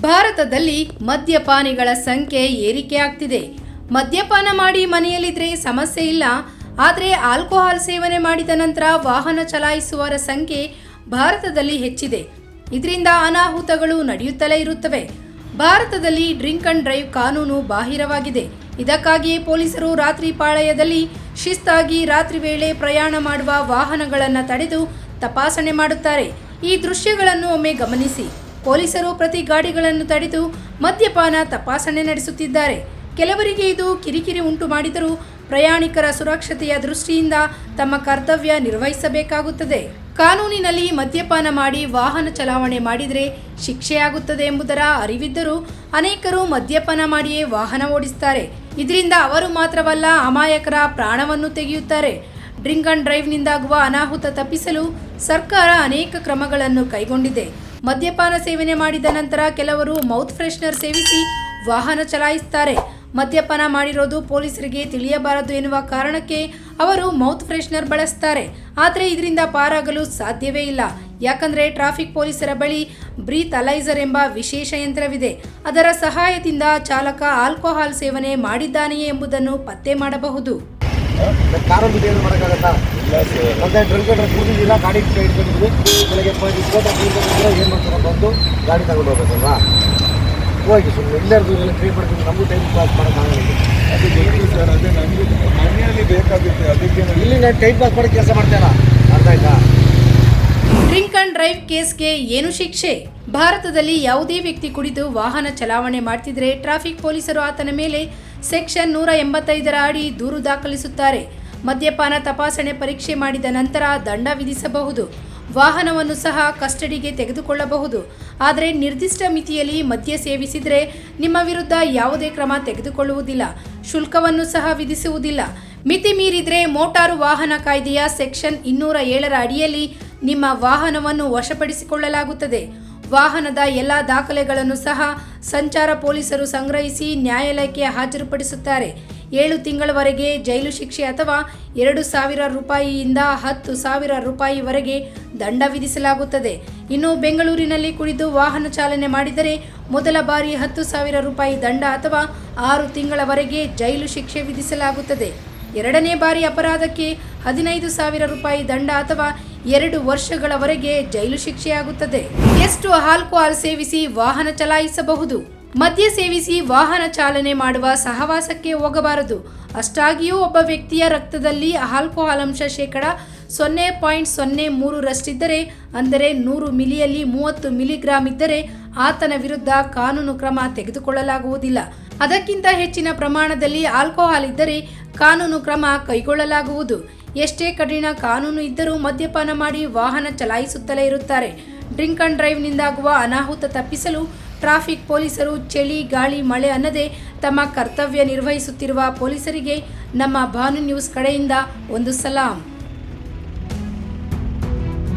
ಭಾರತದಲ್ಲಿ ಮದ್ಯಪಾನಿಗಳ ಸಂಖ್ಯೆ ಏರಿಕೆಯಾಗ್ತಿದೆ ಮದ್ಯಪಾನ ಮಾಡಿ ಮನೆಯಲ್ಲಿದ್ರೆ ಸಮಸ್ಯೆ ಇಲ್ಲ. ಆದರೆ ಆಲ್ಕೋಹಾಲ್ ಸೇವನೆ ಮಾಡಿದ ನಂತರ ವಾಹನ ಚಲಾಯಿಸುವವರ ಸಂಖ್ಯೆ ಭಾರತದಲ್ಲಿ ಹೆಚ್ಚಿದೆ. ಇದರಿಂದ ಅನಾಹುತಗಳು ನಡೆಯುತ್ತಲೇ ಇರುತ್ತವೆ. ಭಾರತದಲ್ಲಿ ಡ್ರಿಂಕ್ ಅಂಡ್ ಡ್ರೈವ್ ಕಾನೂನು ಬಾಹಿರವಾಗಿದೆ. ಇದಕ್ಕಾಗಿಯೇ ಪೊಲೀಸರು ರಾತ್ರಿ ಪಾಳಯದಲ್ಲಿ ಶಿಸ್ತಾಗಿ ರಾತ್ರಿ ವೇಳೆ ಪ್ರಯಾಣ ಮಾಡುವ ವಾಹನಗಳನ್ನು ತಡೆದು ತಪಾಸಣೆ ಮಾಡುತ್ತಾರೆ. ಈ ದೃಶ್ಯಗಳನ್ನು ಒಮ್ಮೆ ಗಮನಿಸಿ. ಪೊಲೀಸರು ಪ್ರತಿ ಗಾಡಿಗಳನ್ನು ತಡೆದು ಮದ್ಯಪಾನ ತಪಾಸಣೆ ನಡೆಸುತ್ತಿದ್ದಾರೆ. ಕೆಲವರಿಗೆ ಇದು ಕಿರಿಕಿರಿ ಉಂಟು ಮಾಡಿದರೂ ಪ್ರಯಾಣಿಕರ ಸುರಕ್ಷತೆಯ ದೃಷ್ಟಿಯಿಂದ ತಮ್ಮ ಕರ್ತವ್ಯ ನಿರ್ವಹಿಸಬೇಕಾಗುತ್ತದೆ. ಕಾನೂನಿನಲ್ಲಿ ಮದ್ಯಪಾನ ಮಾಡಿ ವಾಹನ ಚಲಾವಣೆ ಮಾಡಿದರೆ ಶಿಕ್ಷೆಯಾಗುತ್ತದೆ ಎಂಬುದರ ಅರಿವಿದ್ದರೂ ಅನೇಕರು ಮದ್ಯಪಾನ ಮಾಡಿಯೇ ವಾಹನ ಓಡಿಸುತ್ತಾರೆ. ಇದರಿಂದ ಅವರು ಮಾತ್ರವಲ್ಲ ಅಮಾಯಕರ ಪ್ರಾಣವನ್ನು ತೆಗೆಯುತ್ತಾರೆ. ಡ್ರಿಂಕ್ ಅಂಡ್ ಡ್ರೈವ್ನಿಂದಾಗುವ ಅನಾಹುತ ತಪ್ಪಿಸಲು ಸರ್ಕಾರ ಅನೇಕ ಕ್ರಮಗಳನ್ನು ಕೈಗೊಂಡಿದೆ. ಮದ್ಯಪಾನ ಸೇವನೆ ಮಾಡಿದ ನಂತರ ಕೆಲವರು ಮೌತ್ ಫ್ರೆಶ್ನರ್ ಸೇವಿಸಿ ವಾಹನ ಚಲಾಯಿಸುತ್ತಾರೆ ಮದ್ಯಪಾನ ಮಾಡಿರೋದು ಪೊಲೀಸರಿಗೆ ತಿಳಿಯಬಾರದು ಎನ್ನುವ ಕಾರಣಕ್ಕೆ ಅವರು ಮೌತ್ ಫ್ರೆಶ್ನರ್ ಬಳಸ್ತಾರೆ. ಆದರೆ ಇದರಿಂದ ಪಾರಾಗಲು ಸಾಧ್ಯವೇ ಇಲ್ಲ. ಯಾಕಂದರೆ ಟ್ರಾಫಿಕ್ ಪೊಲೀಸರ ಬಳಿ ಬ್ರೀತ್ ಅಲೈಸರ್ ಎಂಬ ವಿಶೇಷ ಯಂತ್ರವಿದೆ. ಅದರ ಸಹಾಯದಿಂದ ಚಾಲಕ ಆಲ್ಕೋಹಾಲ್ ಸೇವನೆ ಮಾಡಿದ್ದಾನೆಯೇ ಎಂಬುದನ್ನು ಪತ್ತೆ ಮಾಡಬಹುದು. ಏನು ಮತ್ತೆ ಡ್ರಂಕ್ ಡ್ರಗ್ ಕುಡಿದಿಲ್ಲ ಗಾಡಿ ಇಟ್ಕೊಂಡಿದ್ವಿ ಬೆಳಗ್ಗೆ ಫೋಟೋ ಏನು ಮಾಡ್ತಾರೆ ಬಂದು ಗಾಡಿ ತಗೊಂಡು ಹೋಗ್ಬೇಕಲ್ವಾ? ಹೋಗಿ ಸುಮ್ಮನೆ ಇಲ್ಲೇ ಇರೋದು ಟ್ರೀಟ್ ಮಾಡ್ತೀವಿ ನಮಗೂ ಟೈಮ್ ಪಾಸ್ ಮಾಡೋಕ್ಕಾಗಲ್ಲ ಅದು ಗೊತ್ತಿಲ್ಲ ಸರ್ ಅದೇ ನನಗೆ ಮನೆಯಲ್ಲಿ ಬೇಕಾಗುತ್ತೆ ಅದಕ್ಕೆ ಇಲ್ಲಿ ನಾನು ಟೈಮ್ ಪಾಸ್ ಮಾಡೋ ಕೆಲಸ ಮಾಡ್ತೇನ ಅರ್ಥ ಆಯ್ತಾ? ಡ್ರಿಂಕ್ ಅಂಡ್ ಡ್ರೈವ್ ಕೇಸ್ಗೆ ಏನು ಶಿಕ್ಷೆ? ಭಾರತದಲ್ಲಿ ಯಾವುದೇ ವ್ಯಕ್ತಿ ಕುಡಿದು ವಾಹನ ಚಲಾವಣೆ ಮಾಡ್ತಿದ್ರೆ ಟ್ರಾಫಿಕ್ ಪೊಲೀಸರು ಆತನ ಮೇಲೆ ಸೆಕ್ಷನ್ ನೂರ ಎಂಬತ್ತೈದರ ಅಡಿ ದೂರು ದಾಖಲಿಸುತ್ತಾರೆ. ಮದ್ಯಪಾನ ತಪಾಸಣೆ ಪರೀಕ್ಷೆ ಮಾಡಿದ ನಂತರ ದಂಡ ವಿಧಿಸಬಹುದು. ವಾಹನವನ್ನು ಸಹ ಕಸ್ಟಡಿಗೆ ತೆಗೆದುಕೊಳ್ಳಬಹುದು. ಆದರೆ ನಿರ್ದಿಷ್ಟ ಮಿತಿಯಲ್ಲಿ ಮದ್ಯ ಸೇವಿಸಿದರೆ ನಿಮ್ಮ ವಿರುದ್ಧ ಯಾವುದೇ ಕ್ರಮ ತೆಗೆದುಕೊಳ್ಳುವುದಿಲ್ಲ. ಶುಲ್ಕವನ್ನು ಸಹ ವಿಧಿಸುವುದಿಲ್ಲ. ಮಿತಿ ಮೀರಿದರೆ ಮೋಟಾರು ವಾಹನ ಕಾಯ್ದೆಯ ಸೆಕ್ಷನ್ ಇನ್ನೂರ ಏಳರ ಅಡಿಯಲ್ಲಿ ನಿಮ್ಮ ವಾಹನವನ್ನು ವಶಪಡಿಸಿಕೊಳ್ಳಲಾಗುತ್ತದೆ. ವಾಹನದ ಎಲ್ಲ ದಾಖಲೆಗಳನ್ನು ಸಹ ಸಂಚಾರ ಪೊಲೀಸರು ಸಂಗ್ರಹಿಸಿ ನ್ಯಾಯಾಲಯಕ್ಕೆ ಹಾಜರುಪಡಿಸುತ್ತಾರೆ. ಏಳು ತಿಂಗಳವರೆಗೆ ಜೈಲು ಶಿಕ್ಷೆ ಅಥವಾ ಎರಡು ಸಾವಿರ ರೂಪಾಯಿಯಿಂದ ಹತ್ತು ಸಾವಿರ ರೂಪಾಯಿವರೆಗೆ ದಂಡ ವಿಧಿಸಲಾಗುತ್ತದೆ. ಇನ್ನು ಬೆಂಗಳೂರಿನಲ್ಲಿ ಕುಡಿದು ವಾಹನ ಚಾಲನೆ ಮಾಡಿದರೆ ಮೊದಲ ಬಾರಿ ಹತ್ತು ಸಾವಿರ ರೂಪಾಯಿ ದಂಡ ಅಥವಾ ಆರು ತಿಂಗಳವರೆಗೆ ಜೈಲು ಶಿಕ್ಷೆ ವಿಧಿಸಲಾಗುತ್ತದೆ. ಎರಡನೇ ಬಾರಿ ಅಪರಾಧಕ್ಕೆ ಹದಿನೈದು ಸಾವಿರ ರೂಪಾಯಿ ದಂಡ ಅಥವಾ ಎರಡು ವರ್ಷಗಳವರೆಗೆ ಜೈಲು ಶಿಕ್ಷೆಯಾಗುತ್ತದೆ. ಎಷ್ಟು ಆಲ್ಕೋಹಾಲ್ ಸೇವಿಸಿ ವಾಹನ ಚಲಾಯಿಸಬಹುದು? ಮದ್ಯ ಸೇವಿಸಿ ವಾಹನ ಚಾಲನೆ ಮಾಡುವ ಸಹವಾಸಕ್ಕೆ ಹೋಗಬಾರದು. ಅಷ್ಟಾಗಿಯೂ ಒಬ್ಬ ವ್ಯಕ್ತಿಯ ರಕ್ತದಲ್ಲಿ ಆಲ್ಕೋಹಾಲ್ ಅಂಶ ಶೇಕಡ ಸೊನ್ನೆ ಪಾಯಿಂಟ್ ಸೊನ್ನೆ ಮೂರರಷ್ಟಿದ್ದರೆ ಅಂದರೆ ನೂರು ಮಿಲಿಯಲ್ಲಿ ಮೂವತ್ತು ಮಿಲಿಗ್ರಾಂ ಇದ್ದರೆ ಆತನ ವಿರುದ್ಧ ಕಾನೂನು ಕ್ರಮ ತೆಗೆದುಕೊಳ್ಳಲಾಗುವುದಿಲ್ಲ. ಅದಕ್ಕಿಂತ ಹೆಚ್ಚಿನ ಪ್ರಮಾಣದಲ್ಲಿ ಆಲ್ಕೋಹಾಲ್ ಇದ್ದರೆ ಕಾನೂನು ಕ್ರಮ ಕೈಗೊಳ್ಳಲಾಗುವುದು. ಎಷ್ಟೇ ಕಠಿಣ ಕಾನೂನು ಇದ್ದರೂ ಮದ್ಯಪಾನ ಮಾಡಿ ವಾಹನ ಚಲಾಯಿಸುತ್ತಲೇ ಇರುತ್ತಾರೆ. ಡ್ರಿಂಕ್ ಅಂಡ್ ಡ್ರೈವ್ನಿಂದಾಗುವ ಅನಾಹುತ ತಪ್ಪಿಸಲು ಟ್ರಾಫಿಕ್ ಪೊಲೀಸರು ಚಳಿ, ಗಾಳಿ, ಮಳೆ ಅನ್ನದೇ ತಮ್ಮ ಕರ್ತವ್ಯ ನಿರ್ವಹಿಸುತ್ತಿರುವ ಪೊಲೀಸರಿಗೆ ನಮ್ಮ ಭಾನು ನ್ಯೂಸ್ ಕಡೆಯಿಂದ ಒಂದು ಸಲಾಂ.